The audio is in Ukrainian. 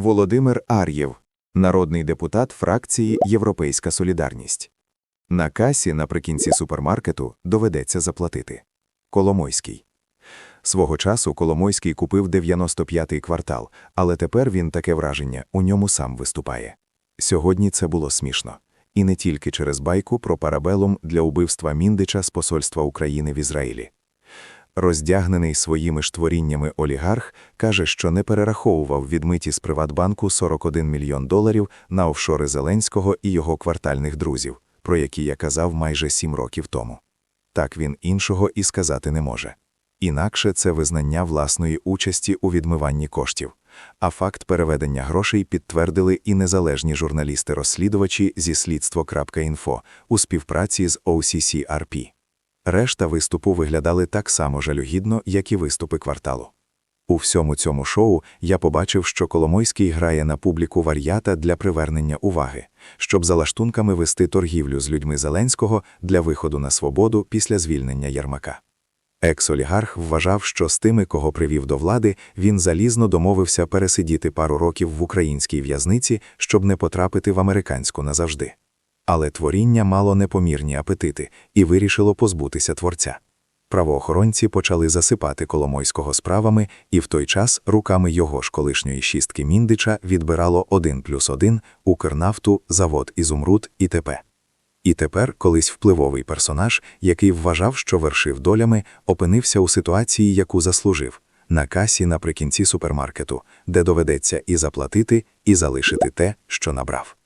Володимир Ар'єв, народний депутат фракції Європейська Солідарність. На касі наприкінці супермаркету доведеться заплатити. Коломойський. Свого часу Коломойський купив 95-й квартал, але тепер він таке враження у ньому сам виступає. Сьогодні це було смішно. І не тільки через байку про парабелум для убивства Міндича з посольства України в Ізраїлі. Роздягнений своїми ж творіннями олігарх каже, що не перераховував відмиті з Приватбанку 41 мільйон доларів на офшори Зеленського і його квартальних друзів, про які я казав майже сім років тому. Так він іншого і сказати не може. Інакше це визнання власної участі у відмиванні коштів. А факт переведення грошей підтвердили і незалежні журналісти-розслідувачі зі слідство.інфо у співпраці з OCCRP. Решта виступу виглядали так само жалюгідно, як і виступи кварталу. У всьому цьому шоу я побачив, що Коломойський грає на публіку вар'ята для привернення уваги, щоб за лаштунками вести торгівлю з людьми Зеленського для виходу на свободу після звільнення Ярмака. Екс-олігарх вважав, що з тими, кого привів до влади, він залізно домовився пересидіти пару років в українській в'язниці, щоб не потрапити в американську назавжди. Але творіння мало непомірні апетити і вирішило позбутися творця. Правоохоронці почали засипати Коломойського справами, і в той час руками його ж колишньої шістки Міндича відбирало 1 плюс 1 Укрнафту, завод Ізумруд і т.п. І тепер колись впливовий персонаж, який вважав, що вершив долями, опинився у ситуації, яку заслужив, на касі наприкінці супермаркету, де доведеться і заплатити, і залишити те, що набрав.